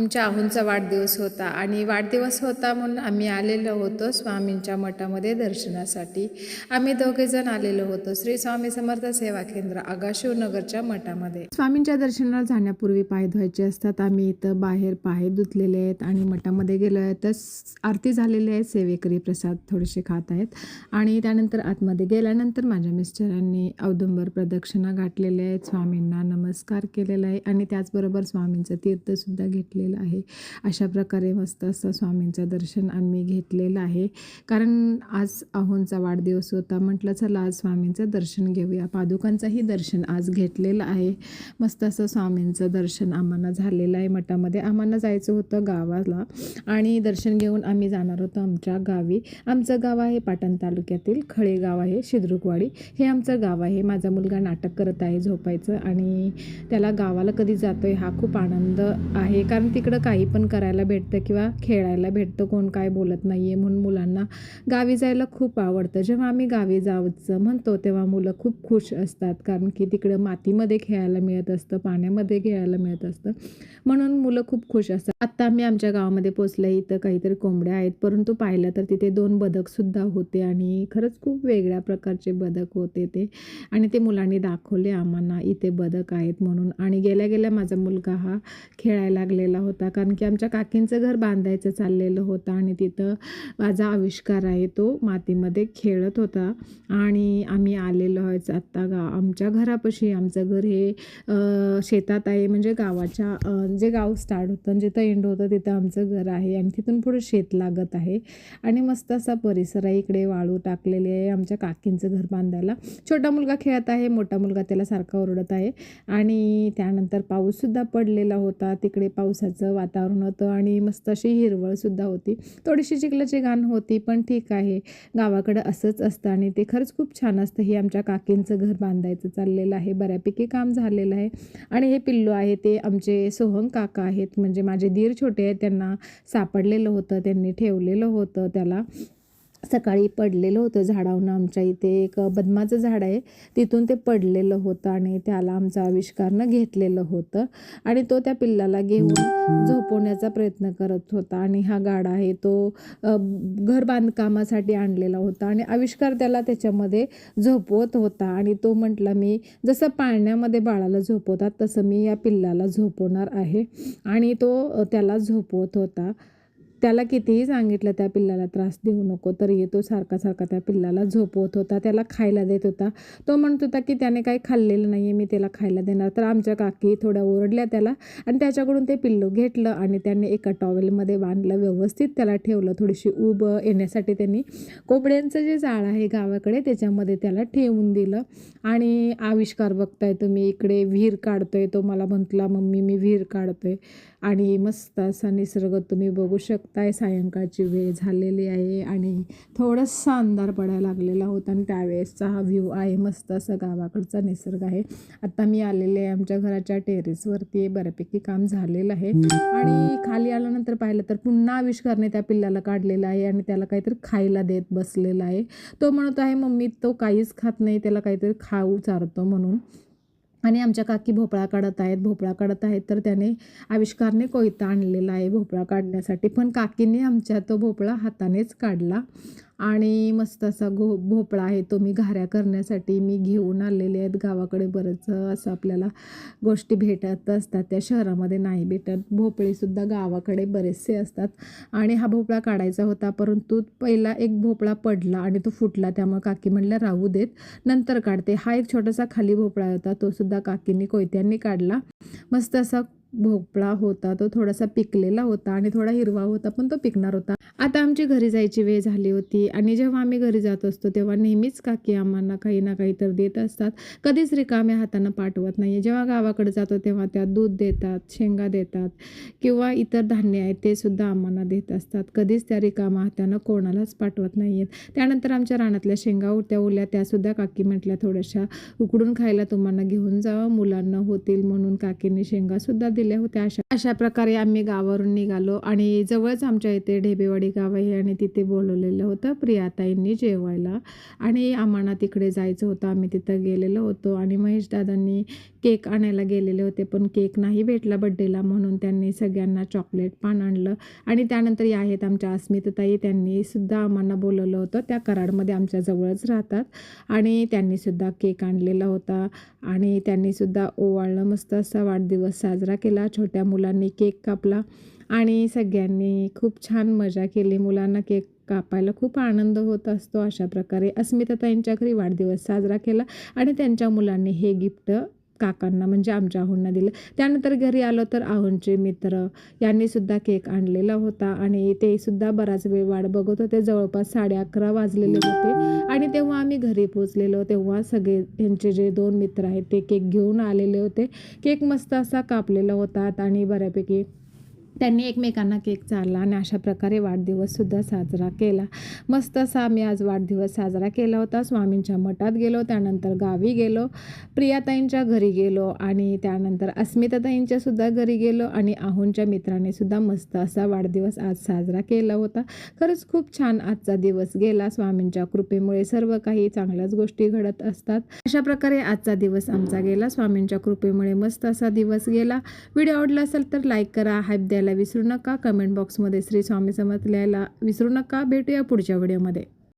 आमच्या आहूंचा वाढदिवस होता आणि वाढदिवस होता म्हणून आम्ही आलेलो होतो स्वामींच्या मठामध्ये दर्शनासाठी. आम्ही दोघेजण आलेलो होतो श्री स्वामी समर्थ सेवा केंद्र आगाशिवनगरच्या मठामध्ये. स्वामींच्या दर्शनाला जाण्यापूर्वी पाय धुवायचे असतात. आम्ही इथं बाहेर पाय धुतलेले आहेत आणि मठामध्ये गेलो आहे. तर आरती झालेली आहे. सेवेकरी प्रसाद थोडेसे खात आहेत. आणि त्यानंतर आतमध्ये गेल्यानंतर माझ्या मिस्टरांनी औदुंबर प्रदक्षिणा गाठलेल्या आहेत. स्वामींना नमस्कार केलेला आहे. आणि त्याचबरोबर स्वामींचं तीर्थसुद्धा घेतलेलं आहे. अशा प्रकारे मस्त असं स्वामींचं दर्शन आम्ही घेतलेलं आहे. कारण आज अहोंचा वाढदिवस होता. म्हटलं चला आज स्वामींचं दर्शन घेऊया. पादुकांचंही दर्शन आज घेतलेलं आहे. मस्त असं स्वामींचं दर्शन आम्हाला झालेलं आहे. मठामध्ये आम्हाला जायचं होतं गावाला आणि दर्शन घेऊन आम्ही जाणार होतो आमच्या गावी. आमचं गाव आहे पाटण तालुक्यातील खळे गाव आहे शिद्रुकवाडी. हे आमचं गाव आहे. माझा मुलगा नाटक करत आहे झोपायचं आणि त्याला गावाला कधी जातो आहे हा खूप आनंद आहे. कारण तिकडं काही पण करायला भेटतं किंवा खेळायला भेटतं कोण काय बोलत नाही आहे म्हणून मुलांना गावी जायला खूप आवडतं. जेव्हा आम्ही गावी जावचं म्हणतो तेव्हा मुलं खूप खुश असतात. कारण की तिकडं मातीमध्ये खेळायला मिळत असतं पाण्यामध्ये खेळायला मिळत असतं. म्हणून मुलं खूप खुश असतात. आत्ता आम्ही आमच्या गावामध्ये पोचलं इथं काहीतरी कोंबड्या आहेत. परंतु पाहिलं तर तिथे दोन बदकसुद्धा होते आणि खरंच खूप वेगळ्या प्रकारचे बदक होते ते. आणि ते मुलांनी दाखवले आम्हाला इथे बदक आहेत म्हणून. आणि गेल्या गेल्या माझा मुलगा हा खेळायला लागलेला होता. कारण की आमच्या काकींचं घर बांधायचं चाललेलं होतं आणि तिथं माझा आविष्कार आहे तो मातीमध्ये खेळत होता. आणि आम्ही आलेलो आहोत आत्ता गा आमच्या घरापाशी आमचं घर हे शेतात आहे म्हणजे गावाच्या जे गाव स्टार्ट होतं जिथं एंड होतं तिथं आमचं घर आहे आणि तिथून पुढे शेत लागत आहे. आणि मस्त असा परिसर आहे इकडे वाळू टाकलेले आहे आमच्या काकींचं घर बांधायला. छोटा मुलगा खेळत आहे मोठा मुलगा त्याला सारखा ओरडत आहे. आणि त्यानंतर पाऊससुद्धा पडलेला होता तिकडे पावसाचं वातावरण होतं आणि मस्त अशी हिरवळसुद्धा होती. थोडीशी चिखलाची घाण होती पण ठीक आहे. गावाकडं असंच असतं आणि ते खरंच खूप छान असतं. हे आमच्या काकींचं घर बांधायचं चाललेलं आहे. बऱ्यापैकी काम झालेलं आहे. आणि हे पिल्लू आहे ते आमचे सोहम काका आहेत. म्हणजे माझे दीर छोटे आहेत त्यांना सापडलेलं होतं त्यांनी ठेवलेलं होतं त्याला. सकाळी पडलेलं होतं झाडावरून. आमच्या इथे एक बदमाचं झाड आहे. तिथून ते पडलेलं होतं आणि त्याला आमचा आविष्कारनं घेतलेलं होतं. आणि तो त्या पिल्लाला घेऊन झोपवण्याचा प्रयत्न करत होता. आणि हा गाडा आहे तो घर बांधकामासाठी आणलेला होता. आणि आविष्कार त्याला त्याच्यामध्ये झोपवत होता. आणि तो म्हटला मी जसं पाळण्यामध्ये बाळाला झोपवतात तसं मी या पिल्लाला झोपवणार आहे. आणि तो त्याला झोपवत होता. त्याला कितीही सांगितलं त्या पिल्लाला त्रास देऊ नको तरी तो सारखा सारखा त्या पिल्लाला झोपवत होता त्याला खायला देत होता. तो म्हणत होता की त्याने काही खाल्लेलं नाही आहे मी त्याला खायला देणार. तर आमच्या काकी थोड्या ओरडल्या त्याला आणि त्याच्याकडून ते पिल्लू घेतलं आणि त्यांनी एका टॉवेलमध्ये बांधलं व्यवस्थित त्याला ठेवलं. थोडीशी उब येण्यासाठी त्यांनी कोंबड्यांचं जे जाळ आहे गावाकडे त्याच्यामध्ये त्याला ठेवून दिलं. आणि आविष्कार बघताय तुम्ही इकडे विहीर काढतोय तो मला म्हटला मम्मी मी विहीर काढतोय. आणि मस्त असा निसर्ग तुम्ही बघू शकताय सायंकाळची वेळ झालेली आहे आणि थोडंसं अंधार पडायला लागलेला होता आणि त्यावेळेसचा हा व्ह्यू आहे मस्त असा गावाकडचा निसर्ग आहे. आता मी आलेले आहे आमच्या घराच्या टेरेसवरती बऱ्यापैकी काम झालेलं आहे. आणि खाली आल्यानंतर पाहिलं तर पुन्हा आविष्कारने त्या पिल्लाला काढलेला आहे आणि त्याला काहीतरी खायला देत बसलेला आहे. तो म्हणत आहे मम्मी तो काहीच खात नाही त्याला काहीतरी खाऊ चारतो म्हणून. आणि आमच्या काकी भोपळा काढत आहेत भोपळा काढत आहेत. तर त्याने आविष्कारने कोयता आणलेला आहे भोपळा काढण्यासाठी. पण काकीने आमच्या तो भोपळा हातानेच काढला. आणि मस्त असा गो भोपळा आहे तो मी घाऱ्या करण्यासाठी मी घेऊन आलेले आहेत. गावाकडे बरंच असं आपल्याला गोष्टी भेटत असतात. त्या शहरामध्ये नाही भेटत. भोपळेसुद्धा गावाकडे बरेचसे असतात. आणि हा भोपळा काढायचा होता परंतु पहिला एक भोपळा पडला आणि तो फुटला. त्यामुळे काकी म्हणल्या राहू देत नंतर काढते. हा एक छोटासा खाली भोपळा होता. तो सुद्धा काकींनी कोयत्यांनी काढला. मस्त असा भोपळा होता तो थोडासा पिकलेला होता आणि थोडा हिरवा होता पण तो पिकणार होता. आता आमची घरी जायची वेळ झाली होती आणि जेव्हा आम्ही घरी जात असतो तेव्हा नेहमीच काकी आम्हाला काही ना काही तर देत असतात. कधीच रिकाम्या हातानं पाठवत नाही जेव्हा गावाकडे जातो तेव्हा त्या दूध देतात शेंगा देतात किंवा इतर धान्य आहेत ते सुद्धा आम्हाला देत असतात. कधीच त्या रिकाम्या हातानं कोणालाच पाठवत नाही आहेत त्यानंतर आमच्या रानातल्या शेंगा उरत्या ओल्या त्यासुद्धा काकी म्हटल्या थोड्याशा उकडून खायला तुम्हाला घेऊन जावं. मुलांना होतील म्हणून काकीने शेंगासुद्धा दिल्या होत्या. अशा अशा प्रकारे आम्ही गावावरून निघालो आणि जवळच आमच्या इथे ढेबेवाडी गाव आहे आणि तिथे बोलवलेलं होतं प्रियाताईंनी जेवायला. आणि आम्हाला तिकडे जायचं होतं. आम्ही तिथं गेलेलो होतो आणि महेश दादांनी केक आणायला गेलेले होते पण केक नाही भेटला बड्डेला म्हणून त्यांनी सगळ्यांना चॉकलेट पान आणलं. आणि त्यानंतर या आहेत आमच्या अस्मिताताई. त्यांनी सुद्धा आम्हाला बोलवलं होतं. त्या कराडमध्ये आमच्या जवळच राहतात. आणि त्यांनी सुद्धा केक आणलेला होता. आणि त्यांनी सुद्धा ओवाळलं. मस्त असा वाढदिवस साजरा केला. छोट्या मुलांनी केक कापला आणि सगळ्यांनी खूप छान मजा केली. मुलांना केक कापायला खूप आनंद होत असतो अशा प्रकारे. अस्मिताताईंच्या घरी वाढदिवस साजरा केला आणि त्यांच्या मुलांनी हे गिफ्ट काकांना म्हणजे आमच्या आहोंना दिलं. त्यानंतर घरी आलो तर आहोंचे मित्र यांनीसुद्धा केक आणलेला होता आणि ते सुद्धा बराच वेळ वाट बघत होते. जवळपास साडे अकरा वाजलेले होते आणि तेव्हा आम्ही घरी पोचलेलो तेव्हा सगळे यांचे जे दोन मित्र आहेत ते केक घेऊन आलेले होते. केक मस्त असा कापलेला होता आणि बऱ्यापैकी त्यांनी एकमेकांना केक चालला आणि अशा प्रकारे वाढदिवससुद्धा साजरा केला. मस्त असा आम्ही आज वाढदिवस साजरा केला होता. स्वामींच्या मठात गेलो त्यानंतर गावी गेलो प्रियाताईंच्या घरी गेलो आणि त्यानंतर अस्मिताताईंच्यासुद्धा घरी गेलो आणि आहोंच्या मित्रानेसुद्धा मस्त असा वाढदिवस आज साजरा केला होता. खरंच खूप छान आजचा दिवस गेला. स्वामींच्या कृपेमुळे सर्व काही चांगल्याच गोष्टी घडत असतात. अशा प्रकारे आजचा दिवस आमचा गेला. स्वामींच्या कृपेमुळे मस्त असा दिवस गेला. व्हिडिओ आवडला असेल तर लाईक करा हाईप द्यायला विसरू नका. कमेंट बॉक्समध्ये श्री स्वामी समर्थ लिहायला विसरू नका. भेटूया पुढच्या व्हिडिओमध्ये.